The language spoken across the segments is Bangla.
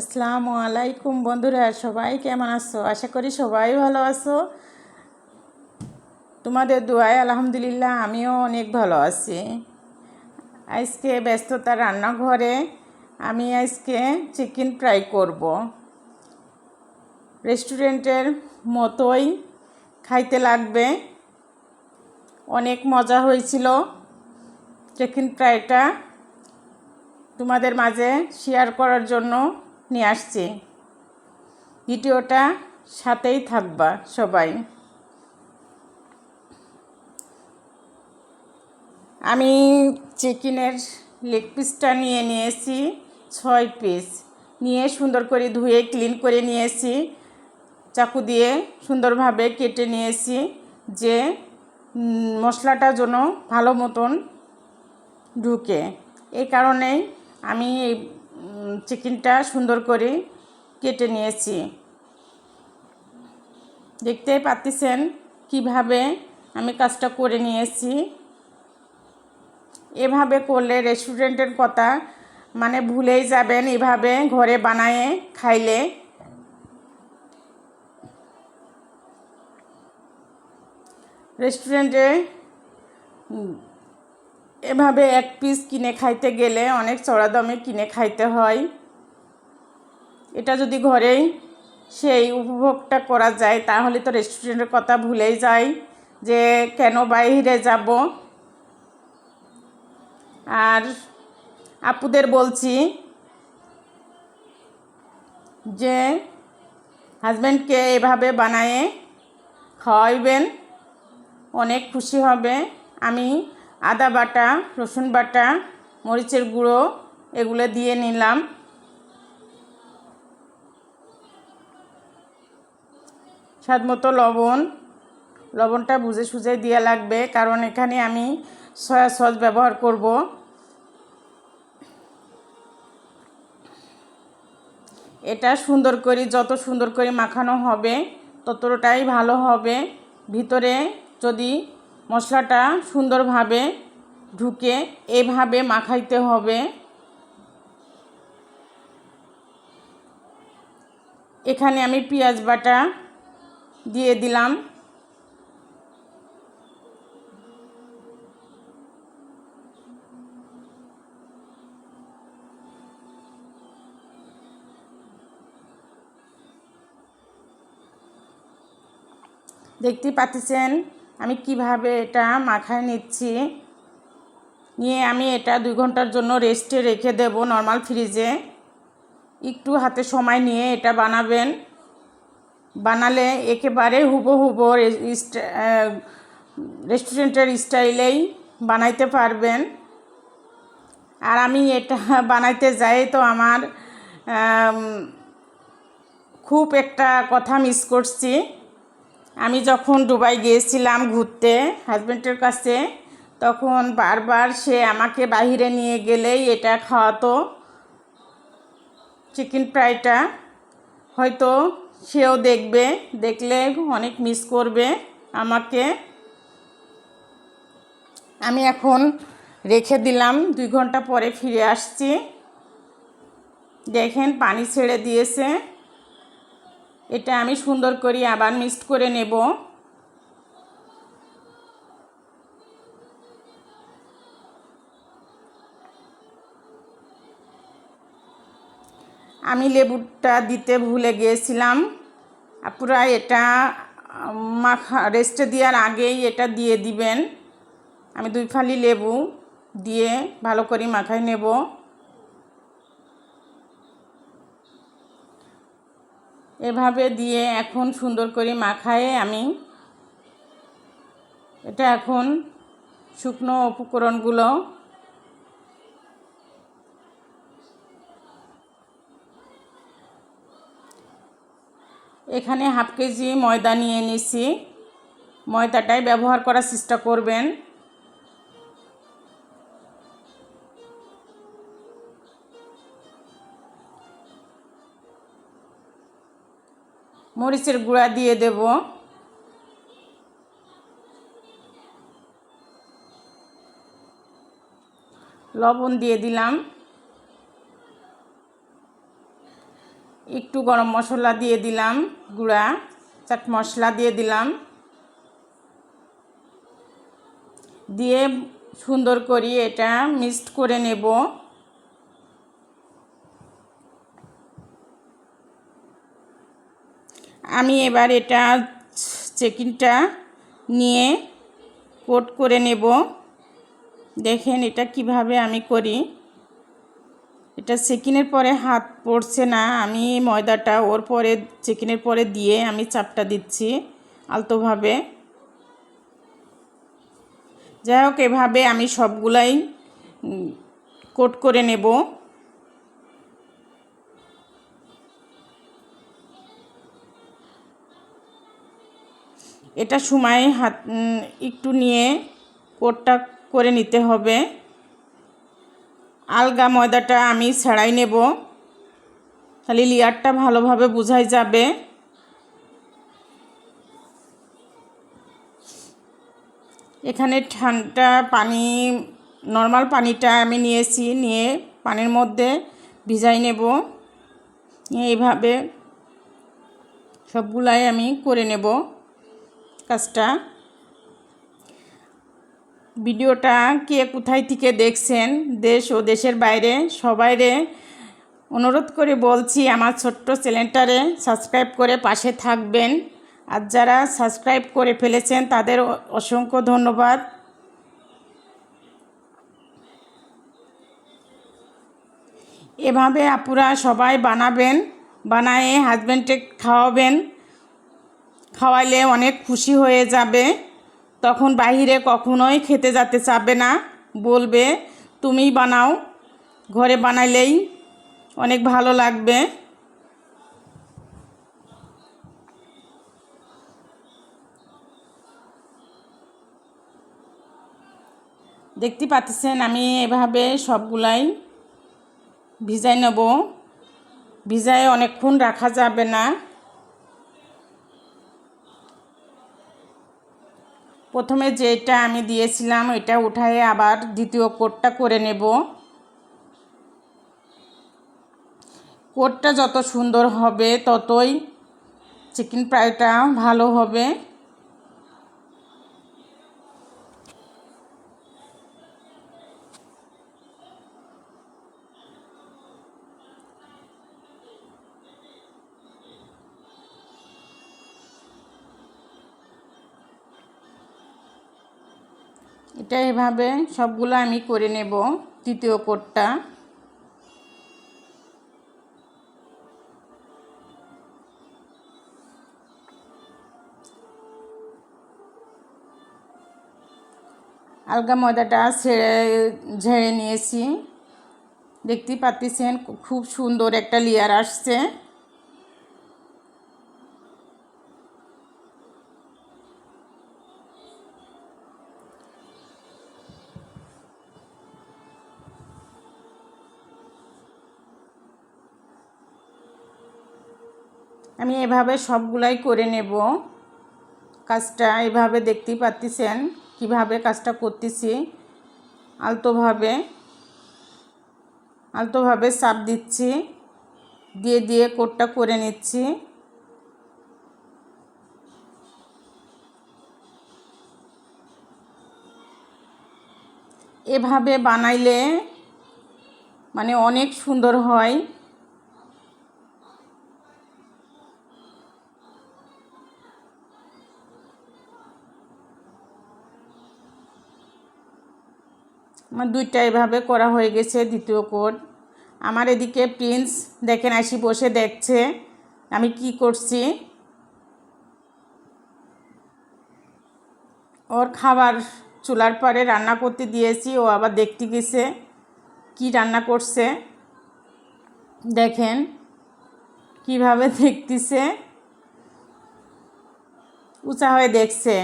আসসালামু আলাইকুম বন্ধুরা, সবাই কেমন আছো? আশা করি সবাই ভালো আছো। তোমাদের দোয়ায় আলহামদুলিল্লাহ, আমিও অনেক ভালো আছি। আজকে ব্যস্ততা রান্নাঘরে আমি আজকে চিকেন ফ্রাই করব। রেস্টুরেন্টের মতোই খাইতে লাগবে। অনেক মজা হয়েছিল চিকেন ফ্রাইটা তোমাদের মাঝে শেয়ার করার জন্য। নিয়ে আসছি। ভিডিওটা সাথেই থাকবা সবাই। আমি চিকেনের লেগ পিসটা নিয়ে নিয়েছি, ছয় পিস নিয়ে সুন্দর করে ধুয়ে ক্লিন করে নিয়েছি। চাকু দিয়ে সুন্দরভাবে কেটে নিয়েছি যে মশলাটা যেন ভালো মতন ঢুকে। এই কারণেই আমি চিকেনটা সুন্দর করে কেটে নিয়েছি। দেখতে পাচ্ছেন কীভাবে আমি কাজটা করে নিয়েছি। এভাবে করলে রেস্টুরেন্টের কথা মানে ভুলেই যাবেন, এভাবে ঘরে বানায়ে খাইলে। রেস্টুরেন্টে এভাবে এক পিস কিনে খাইতে গেলে অনেক চড়া দামে কিনে খাইতে হয়। এটা যদি ঘরেই সেই উপভোগটা করা যায়, তাহলে তো রেস্টুরেন্টের কথা ভুলেই যায় যে কেন বাইরে যাব। আর আপুদের বলছি যে হাজব্যান্ডকে এভাবে বানায়ে খাওয়াইবেন, অনেক খুশি হবে। আমি আদা বাটা, রসুন বাটা, মরিচের গুঁড়ো, এগুলো দিয়ে নিলাম। স্বাদ মতো লবণ। লবণটা বুঝে সুঝে দেওয়া লাগবে, কারণ এখানে আমি সয়া সস ব্যবহার করব। এটা সুন্দর করে, যত সুন্দর করে মাখানো হবে, ততটাই ভালো হবে। ভিতরে যদি মশলাটা সুন্দরভাবে ঢুকে এভাবে মাখাইতে হবে। এখানে আমি পেঁয়াজ বাটা দিয়ে দিলাম। দেখতে পাচ্ছেন? আমি কীভাবে এটা মাখায় নিচ্ছি? নিয়ে আমি এটা দুই ঘণ্টার জন্য রেস্টে রেখে দেব নর্মাল ফ্রিজে। একটু হাতে সময় নিয়ে এটা বানাবেন। বানালে একেবারে হুবো রেস্টুরেন্টের স্টাইলেই বানাইতে পারবেন। আর আমি এটা বানাইতে যাই তো আমার খুব একটা কথা মিস করছি। আমি যখন দুবাই গিয়েছিলাম ঘুরতে হাজব্যান্ডের কাছে, তখন বারবার সে আমাকে বাহিরে নিয়ে গেলেই এটা খাওয়াতো চিকেন ফ্রাইটা। হয়তো সেও দেখবে, দেখলে অনেক মিস করবে আমাকে। আমি এখন রেখে দিলাম, দুই ঘণ্টা পরে ফিরে আসছি। দেখেন পানি ছেড়ে দিয়েছে। এটা আমি সুন্দর করে আবার মিক্সড করে নেব। আমি লেবুটা দিতে ভুলে গিয়েছিলাম। আপুরা এটা মাখা রেস্টে দেওয়ার আগেই এটা দিয়ে দিবেন। আমি দুই ফালি লেবু দিয়ে ভালো করে মাখায় নেব। এভাবে দিয়ে এখন সুন্দর করে মাখায়ে আমি এটা এখন শুকনো উপকরণগুলো এখানে হাফ কেজি ময়দা নিয়ে নিছি। ময়দাটাই ব্যবহার করার চেষ্টা করবেন। মরিচের গুঁড়া দিয়ে দেব। লবণ দিয়ে দিলাম। একটু গরম মশলা দিয়ে দিলাম, গুঁড়া, চাট মশলা দিয়ে দিলাম। দিয়ে সুন্দর করে এটা মিক্সড করে নেব। আমি এবার এটা চেকিংটা নিয়ে কোট করে নেব। দেখেন এটা কীভাবে আমি করি। এটা চেকিনের পরে হাত পড়ছে না, আমি ময়দাটা ওর পরে চেকিনের পরে দিয়ে আমি চাপটা দিচ্ছি আলতোভাবে। যাই হোক, এভাবে আমি সবগুলাই কোট করে নেব। এটা সময় হাত একটু নিয়ে কোটটা করে নিতে হবে। আলগা ময়দাটা আমি ছাড়াই নেব। তাহলে লেয়ারটা ভালোভাবে বোঝাই যাবে। এখানে ঠান্ডা পানি নর্মাল পানিটা আমি নিয়েছি, নিয়ে পানির মধ্যে ভিজাই নেব। এইভাবে সবগুলাই আমি করে নেব। কাজটা। ভিডিওটা কে কোথায় থেকে দেখছেন, দেশ ও দেশের বাইরে সবাইরে অনুরোধ করে বলছি, আমার ছোট্ট চ্যানেলটারে সাবস্ক্রাইব করে পাশে থাকবেন। আর যারা সাবস্ক্রাইব করে ফেলেছেন, তাদের অসংখ্য ধন্যবাদ। এভাবে আপুরা সবাই বানাবেন, বানায়ে হাজব্যান্ডে খাওয়াবেন। খাওয়াইলে অনেক খুশি হয়ে যাবে। তখন বাহিরে কখনোই খেতে যেতে চাবে না। বলবে, তুমিই বানাও। ঘরে বানাইলেই অনেক ভালো লাগবে। দেখতে পাচ্ছেন, আমি এভাবে সবগুলাই ভিজাই নেব। ভিজায় অনেকক্ষণ রাখা যাবে না। প্রথমে যেটা আমি দিয়েছিলাম, এটা উঠায়ে আবার দ্বিতীয় কোটটা করে নেব। কোটটা যত সুন্দর হবে, ততই চিকেন ফ্রাইটা ভালো হবে। এটা এভাবে সবগুলো আমি করে নেব তৃতীয় কোটটা। আলগা ময়দাটা ছেড়ে, ঝেড়ে নিয়েছি। দেখতেই পাচ্ছেন, খুব সুন্দর একটা লেয়ার আসছে। আমি এভাবে সবগুলাই করে নেব। কাজটা এভাবে দেখতেই পাচ্ছেন কীভাবে কাজটা করতেছি। আলতোভাবে আলতোভাবে চাপ দিচ্ছি, দিয়ে দিয়ে কোটটা করে নিচ্ছি। এভাবে বানাইলে মানে অনেক সুন্দর হয়। দুইটা এভাবে করা হয়ে গেছে, দ্বিতীয় কোট আমার এদিকে প্রিন্স দেখেন, আসি বসে দেখছে, আমি কি করছি? ওর খাবার চুলার পরে রান্না করতে দিয়েছি, ও আবার দেখতে গেছে, কি রান্না করছে? দেখেন, কীভাবে দেখতেছে? উঁচা হয়ে দেখছে।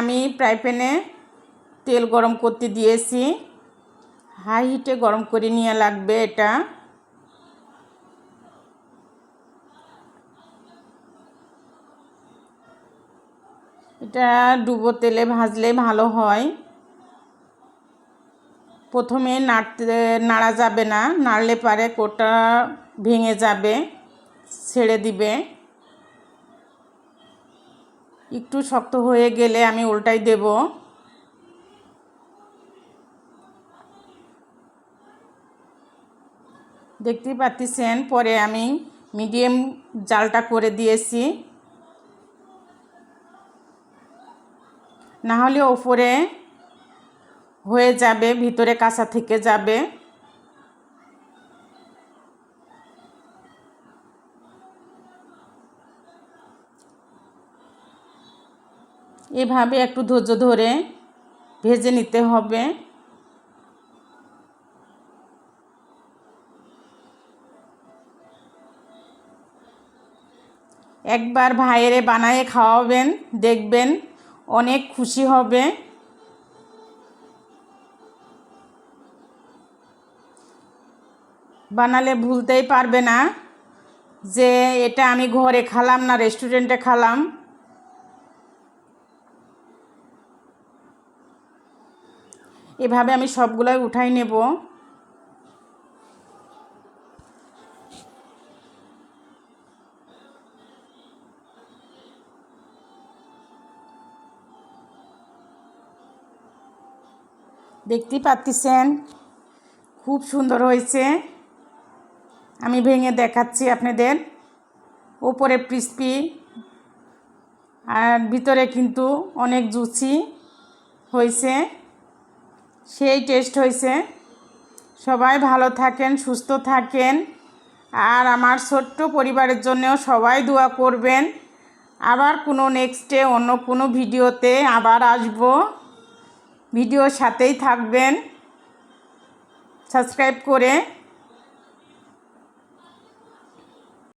আমি প্রায় তেল গরম করতে দিয়েছি। হাই হিটে গরম করে নিয়ে লাগবে এটা। এটা ডুবো তেলে ভাজলে ভালো হয়। প্রথমে নাড়তে, নাড়া যাবে না, নাড়লে পারে কোটা ভেঙে যাবে, ছেড়ে দিবে। একটু শক্ত হয়ে গেলে আমি উল্টাই দেব। দেখতেই পাচ্ছেন, পরে আমি মিডিয়াম জালটা করে দিয়েছি। না হলে ওপরে হয়ে যাবে, ভিতরে কাঁচা থেকে যাবে। এভাবে একটু ধৈর্য ধরে ভেজে নিতে হবে। একবার ভাইয়েরে বানায়ে খাওয়াবেন, দেখবেন অনেক খুশি হবে। বানালে ভুলতেই পারবে না যে এটা আমি ঘরে খালাম না, রেস্টুরেন্টে খালাম। এভাবে আমি সবগুলোই উঠাই নেব। দেখতেই পাচ্ছেন? খুব সুন্দর হয়েছে। আমি ভেঙে দেখাচ্ছি আপনাদের। ওপরে ক্রিস্পি আর ভিতরে কিন্তু অনেক জুচি হয়েছে। সেই টেস্ট হয়েছে। সবাই ভালো থাকেন, সুস্থ থাকেন। আর আমার ছোট্ট পরিবারের জন্যও সবাই দোয়া করবেন। আবার কোনো নেক্সটে অন্য কোনো ভিডিওতে আবার আসব। ভিডিওর সাথেই থাকবেন। সাবস্ক্রাইব করে